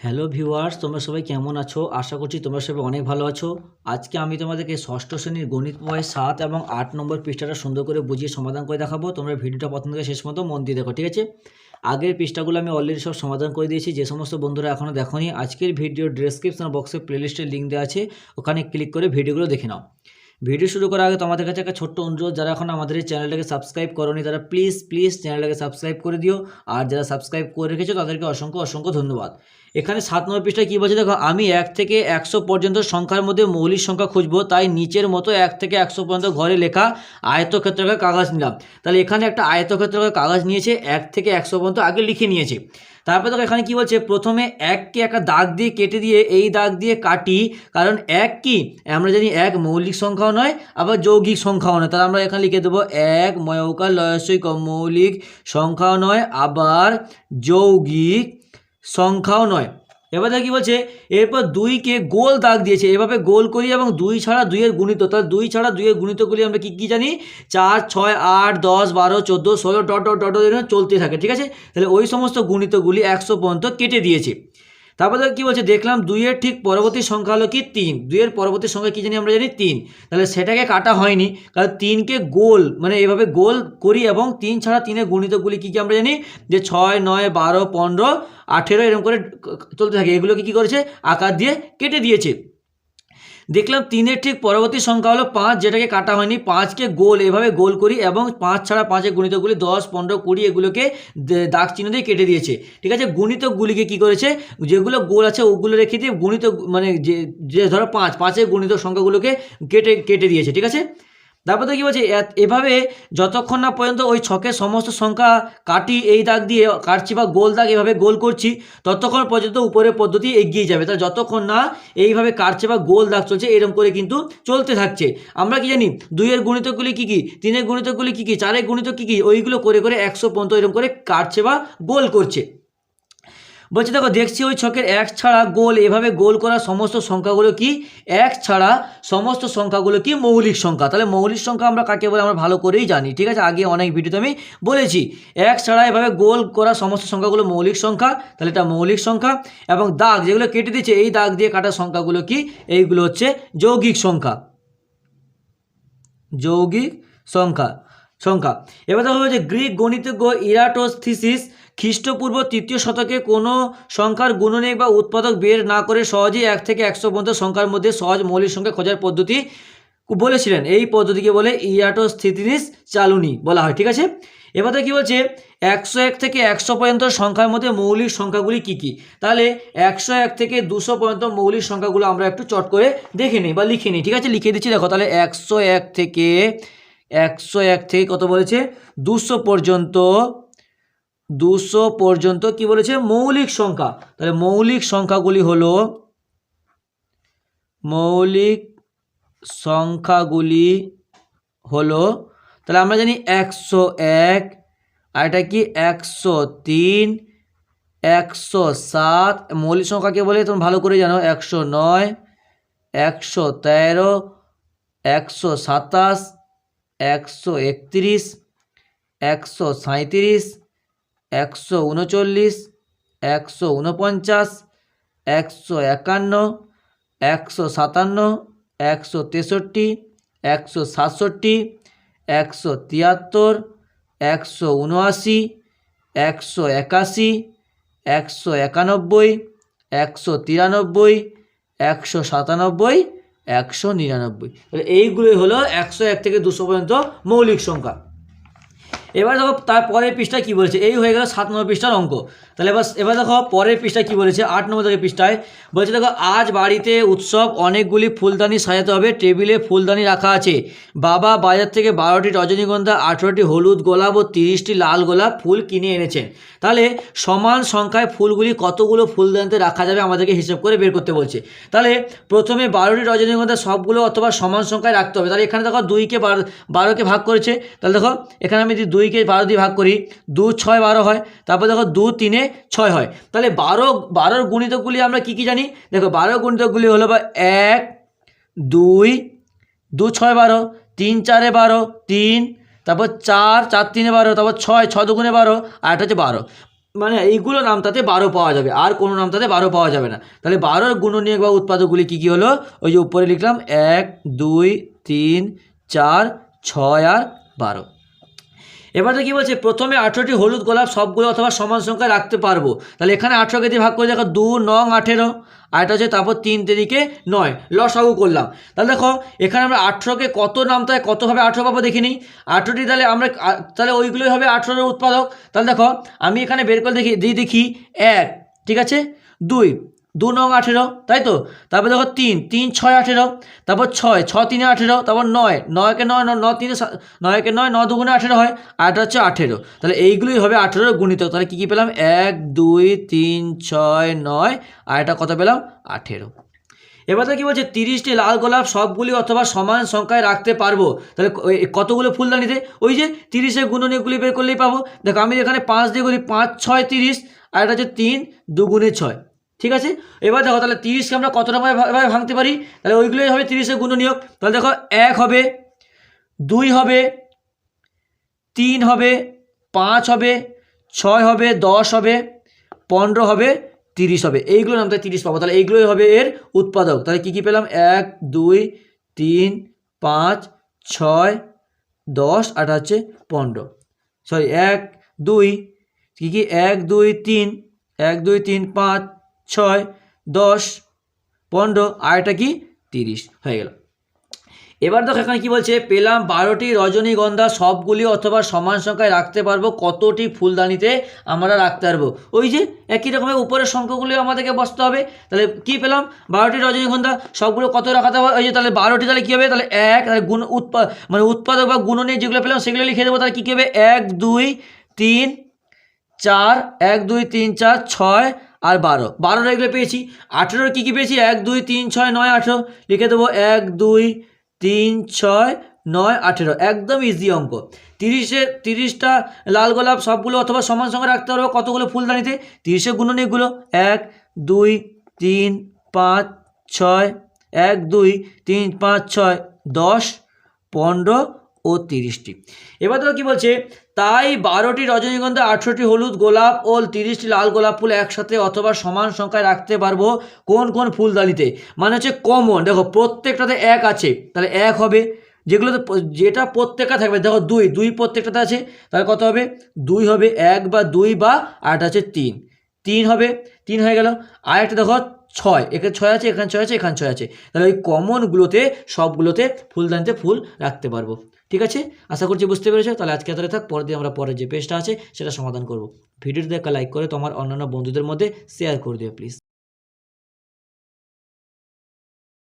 Hello viewers, তোমরা সবাই কেমন আছো? আশা করছি তোমরা সবাই অনেক ভালো আছো। আজকে আমি তোমাদেরকে ষষ্ঠ শ্রেণির গণিত বয় সাত এবং আট নম্বর পৃষ্ঠাটা সুন্দর করে বুঝিয়ে সমাধান করে দেখাবো। তোমরা ভিডিওটা প্রথম থেকে শেষ মতো মন দিয়ে দেখো, ঠিক আছে? আগের পৃষ্ঠাগুলো আমি অলরেডি সব সমাধান করে দিয়েছি। যে সমস্ত বন্ধুরা এখনও দেখোনি, আজকের ভিডিও ডেসক্রিপশন বক্সে প্লেলিস্টের লিঙ্ক দেওয়া আছে। ওখানে ক্লিক করে ভিডিওগুলো দেখে নাও। ভিডিও শুরু করার আগে তোমাদের কাছে একটা ছোট্ট অনুরোধ, যারা এখন আমাদের এই চ্যানেলটাকে সাবস্ক্রাইব করোনি, তারা প্লিজ প্লিজ চ্যানেলটাকে সাবস্ক্রাইব করে দিও। আর যারা সাবস্ক্রাইব করে রেখেছো, তাদেরকে অসংখ্য অসংখ্য ধন্যবাদ। এখানে সাত নম্বর পৃষ্ঠায় কী বলছে? দেখো, আমি এক থেকে একশো পর্যন্ত সংখ্যার মধ্যে মৌলিক সংখ্যা খুঁজবো, তাই নিচের মতো এক থেকে একশো পর্যন্ত ঘরে লেখা আয়তক্ষেত্রাকার কাগজ নিলাম। তাহলে এখানে একটা আয়তক্ষেত্রাকার কাগজ নিয়েছে, এক থেকে একশো পর্যন্ত আগে লিখে নিয়েছে। তারপরে দেখো, এখানে কি বলছে? প্রথমে এককে একটা দাগ দিয়ে কেটে দিয়ে এই দাগ দিয়ে কাটি, কারণ এক কি? আমরা জানি এক মৌলিক সংখ্যাও নয়, আবার যৌগিক সংখ্যাও নয়। তাহলে আমরা এখানে লিখে দেবো এক ময়ৌকার লয়সিক মৌলিক সংখ্যাও নয়, আবার যৌগিক সংখ্যাও নয়। এবার কি বলছে, এরপর দুইকে গোল দাগ দিয়েছে। এভাবে গোল করি এবং দুই ছাড়া দুইয়ের গুণিত, তাহলে দুই ছাড়া দুইয়ের গুণিতগুলি আমরা কি কি জানি? চার, ছয়, আট, দশ, বারো, চোদ্দ, ষোলো, ডট ডট ডট চলতে থাকে, ঠিক আছে? তাহলে ওই সমস্ত গুণিতগুলি একশো পর্যন্ত কেটে দিয়েছে। তারপর কি বলছে, দেখলাম দুইয়ের ঠিক পরবর্তী সংখ্যা হলো কি তিন। দুইয়ের পরবর্তী সংখ্যা কী জানি আমরা জানি তিন। তাহলে সেটাকে কাটা হয়নি, কারণ তিনকে গোল মানে এভাবে গোল করি এবং তিন ছাড়া তিনের গুণিতগুলি কী কী আমরা জানি? যে ছয়, নয়, বারো, পনেরো, আঠেরো, এরকম করে চলতে থাকে। এগুলোকে কী করেছে? আকার দিয়ে কেটে দিয়েছে। দেখলাম তিনের ঠিক পরবর্তী সংখ্যা হলো পাঁচ, যেটাকে কাটা হয়নি। পাঁচকে গোল, এভাবে গোল করি এবং পাঁচ ছাড়া পাঁচের গুণিতগুলি দশ, পনেরো, কুড়ি এগুলোকে দাগ চিহ্ন দিয়ে কেটে দিয়েছে। ঠিক আছে? গুণিতকগুলিকে কি করেছে? যেগুলো গোল আছে ওগুলো রেখে দিয়ে গুণিত মানে যে ধরো পাঁচ, পাঁচের গুণিত সংখ্যাগুলোকে কেটে কেটে দিয়েছে। ঠিক আছে? তারপর তো কী বলছে এভাবে যতক্ষণ না পর্যন্ত ওই ছকের সমস্ত সংখ্যা কাটি, এই দাগ দিয়ে কাটছি বা গোল দাগ এভাবে গোল করছি, ততক্ষণ পর্যন্ত উপরের পদ্ধতি এগিয়ে যাবে। তাহলে যতক্ষণ না এইভাবে কাটছে বা গোল দাগ চলছে এরকম করে কিন্তু চলতে থাকছে। আমরা কি জানি, দুইয়ের গুণিতকগুলি কী কী, তিনের গুণিতকগুলি কী কী, চারের গুণিতক কী কী, ওইগুলো করে করে একশো পর্যন্ত এরকম করে কাটছে বা গোল করছে। বলছে, দেখো, দেখছি ওই ছকের এক ছাড়া গোল। এভাবে গোল করা সমস্ত সংখ্যাগুলো কি? এক ছাড়া সমস্ত সংখ্যাগুলো কি? মৌলিক সংখ্যা। তাহলে মৌলিক সংখ্যা আমরা কাকে বলে? আমরা ভালো করেই জানি, ঠিক আছে? আগে অনেক ভিডিওতে আমি বলেছি। এক ছাড়া এভাবে গোল করা সমস্ত সংখ্যাগুলো মৌলিক সংখ্যা। তাহলে এটা মৌলিক সংখ্যা। এবং দাগ যেগুলো কেটে দিচ্ছে এই দাগ দিয়ে কাটা সংখ্যাগুলো কি? এইগুলো হচ্ছে যৌগিক সংখ্যা। যৌগিক সংখ্যা। সংখ্যা। এবার দেখা যে গ্রিক গণিতজ্ঞ ইরাটোস্থিসিস খ্রিস্টপূর্ব তৃতীয় শতকে কোনো সংখ্যার গুণনিক বা উৎপাদক বের না করে সহজেই এক থেকে একশো পর্যন্ত সংখ্যার মধ্যে সহজ মৌলিক সংখ্যা খোঁজার পদ্ধতি বলেছিলেন। এই পদ্ধতিকে বলে ইরাটোস্থিতিস চালুনি বলা হয়, ঠিক আছে? এবার কী বলছে, একশো এক থেকে একশো পর্যন্ত সংখ্যার মধ্যে মৌলিক সংখ্যাগুলি কী কী? তাহলে একশো এক থেকে দুশো পর্যন্ত মৌলিক সংখ্যাগুলো আমরা একটু চট করে দেখে নিই বা লিখে নিই, ঠিক আছে? লিখে দিচ্ছি, দেখো, তাহলে একশো এক থেকে, একশো এক থেকে কত বলেছে? দুশো পর্যন্ত দুশো পর্যন্ত কি বলেছে? মৌলিক সংখ্যা। তাহলে মৌলিক সংখ্যাগুলি হলো, মৌলিক সংখ্যাগুলি হলো, তাহলে আমরা জানি একশো এক, আর এটা কি একশো তিন, একশো সাত, মৌলিক সংখ্যাকে বলে? তুমি ভালো করে জানো, একশো নয়, একশো তেরো, একশো সাতাশ, একশো একত্রিশ, একশো সাঁইত্রিশ একশো উনচল্লিশ, একশো উনপঞ্চাশ, একশো একান্ন, একশো সাতান্ন, একশো তেষট্টি, একশো সাতষট্টি, একশো তিয়াত্তর, একশো উনআশি, একশো একাশি, একশো একানব্বই, একশো তিরানব্বই, একশো সাতানব্বই, একশো নিরানব্বই। এইগুলোই হলো একশো এক থেকে দুশো পর্যন্ত মৌলিক সংখ্যা। এবার দেখো তার পরের পৃষ্ঠায় কী বলেছে? এই হয়ে গেল সাত নম্বর পৃষ্ঠার অঙ্ক। তাহলে এবার এবার দেখো পরের পৃষ্ঠায় কী বলেছে? আট নম্বর থেকে পৃষ্ঠায়। বলছে দেখো, আজ বাড়িতে উৎসব, অনেকগুলি ফুলদানি সাজাতে হবে। টেবিলে ফুলদানি রাখা আছে। বাবা বাজার থেকে বারোটি রজনীগন্ধা, আঠেরোটি হলুদ গোলাপ ও তিরিশটি লাল গোলাপ ফুল কিনে এনেছেন। তাহলে সমান সংখ্যায় ফুলগুলি কতগুলো ফুলদানিতে রাখা যাবে আমাদেরকে হিসেব করে বের করতে বলছে। তাহলে প্রথমে বারোটি রজনীগন্ধা সবগুলো অথবা সমান সংখ্যায় রাখতে হবে। তাহলে এখানে দেখো দুইকে বারো বারোকে ভাগ করেছে। তাহলে দেখো, এখানে আমি যদি দুইকে বারো দিয়ে ভাগ করি, দু ছয় বারো হয়, তারপর দেখো দু তিনে ছয় হয়। তাহলে বারো, বারোর গুণিতকগুলি আমরা কি কি জানি? দেখো বারো গুণিতকগুলি হলো বা এক, দুই, দু ছয় বারো, তিন চারে বারো, তিন, তারপর চার চার তিনে বারো, তারপর ছয় ছ দুগুণে বারো, আর একটা হচ্ছে বারো। মানে এইগুলো নামতাতে বারো পাওয়া যাবে, আর কোনো নামতাতে বারো পাওয়া যাবে না। তাহলে বারোর গুণনীয়ক বা উৎপাদকগুলি কী কী হলো? ওই যে উপরে লিখলাম, এক, দুই, তিন, চার, ছয় আর বারো। এবারে কি বলছে, প্রথমে আঠেরোটি হলুদ গোলাপ সবগুলো অথবা সমান সংখ্যায় রাখতে পারব। তাহলে এখানে আঠেরোকে দিয়ে ভাগ করে দেখো, দু, নং, আঠেরো। আর এটা হচ্ছে তারপর তিন তেরিকে নয়। লসাগু করলাম। তাহলে দেখো, এখানে আমরা আঠেরোকে কত নামতায় কতভাবে আঠেরো পাবো দেখি নিই আঠেরোটি তাহলে আমরা, তাহলে ওইগুলোই হবে আঠেরোর উৎপাদক। তাহলে দেখো, আমি এখানে বের করে দেখি, দিয়ে দেখি, এক, ঠিক আছে? দুই দু নং আঠেরো, তাই তো? তারপর দেখো তিন তিন ছয় আঠেরো, তারপর ছয় ছ তিনে আঠেরো, তারপর নয়, নয়কে নয়, ন- তিনে নয়কে নয়, ন দুগুণে আঠেরো হয়, আর এটা হচ্ছে আঠেরো। তাহলে এইগুলোই হবে আঠেরোর গুণিত তাহলে কী কী পেলাম? এক, দুই, তিন, ছয়, নয়, আর এটা কত পেলাম? আঠেরো। এবার তো কি বলছে? তিরিশটি লাল গোলাপ সবগুলি অথবা সমান সংখ্যায় রাখতে পারব। তাহলে কতগুলো ফুলদানিতে ওই যে তিরিশের গুণনীয়গুলি বের করলেই পাবো। দেখো আমি এখানে পাঁচ দিয়ে করি পাঁচ, ছয়, তিরিশ, আর এটা হচ্ছে তিন, দুগুণে ছয়। ঠিক আছে? এবার দেখো তাহলে তিরিশকে আমরা কত রকম ভাবে ভাঙতে পারি? তাহলে ওইগুলোই হবে তিরিশের গুণ নিয়োগ তাহলে দেখো এক হবে, দুই হবে, তিন হবে, পাঁচ হবে, ছয় হবে, দশ হবে, পনেরো হবে, তিরিশ হবে। এইগুলো নামতে তিরিশ পাবো। তাহলে এইগুলোই হবে এর উৎপাদক। তাহলে কী কী পেলাম? এক, দুই, তিন, পাঁচ, ছয়, দশ, আর হচ্ছে পনেরো। সরি, এক, দুই, কী কী? এক, দুই, তিন, এক, দুই, তিন, পাঁচ ছয়, দশ, পনেরো, আর এটা কি? তিরিশ, হয়ে গেল। এবার দেখো এখানে কি বলছে? পেলাম বারোটি রজনীগন্ধা, সবগুলি অথবা সমান সংখ্যায় রাখতে পারব। কতটি ফুলদানিতে আমরা রাখতে পারব? ওই যে একই রকমের উপরের সংখ্যাগুলি আমাদেরকে বসতে হবে। তাহলে কি পেলাম? বারোটি রজনীগন্ধা, সবগুলো কত রাখাতে হবে? ওই যে তাহলে বারোটি তাহলে কী হবে? তাহলে এক, তাহলে গুণ উৎপা মানে উৎপাদক বা গুণনীয় যেগুলো পেলাম সেগুলো লিখে দেবো। তাহলে কী কী হবে? এক, দুই, তিন, চার, এক, দুই, তিন, চার, ছয় আর বারো। বারোটা এগুলো পেয়েছি। আঠেরোর কী কী পেয়েছি? এক, দুই, তিন, ছয়, নয়, আঠেরো। লিখে দেবো এক, দুই, তিন, ছয়, নয়, আঠেরো। একদম ইজি অঙ্ক। তিরিশে, তিরিশটা লাল গোলাপ সবগুলো অথবা সমান সঙ্গে রাখতে পারব কতগুলো ফুলদানিতে? তিরিশে গুণনীয়গুলো এক, দুই, তিন, পাঁচ, ছয়, এক, দুই, তিন, পাঁচ, ছয়, দশ, পনেরো ও তিরিশটি। এবার তো কী বলছে? তাই বারোটি রজনীগন্ধা আঠেরোটি হলুদ, গোলাপ ও তিরিশটি লাল গোলাপ ফুল একসাথে অথবা সমান সংখ্যায় রাখতে পারব কোন কোন ফুলদানিতে? মানে হচ্ছে কমন দেখো প্রত্যেকটাতে এক আছে, তাহলে এক হবে। যেগুলোতে যেটা প্রত্যেকটা থাকবে, দেখো দুই দুই প্রত্যেকটাতে আছে, তাহলে কত হবে? দুই হবে এক বা দুই বা আট আছে তিন। তিন হবে, তিন হয়ে গেল। আর একটা দেখো ছয়, এখানে ছয় আছে, এখানে ছয় আছে, এখানে ছয় আছে। তাহলে ওই কমনগুলোতে সবগুলোতে ফুলদানিতে ফুল রাখতে পারব। ঠিক আছে? আশা করছি বুঝতে পেরেছ। তাহলে আজকে এতটাই থাক, পরের দিন আমরা পরের যে পেজটা আছে, সেটা সমাধান করব। ভিডিওটি দেখা লাইক করে তোমার অন্যান্য বন্ধুদের মধ্যে শেয়ার করে দিও প্লিজ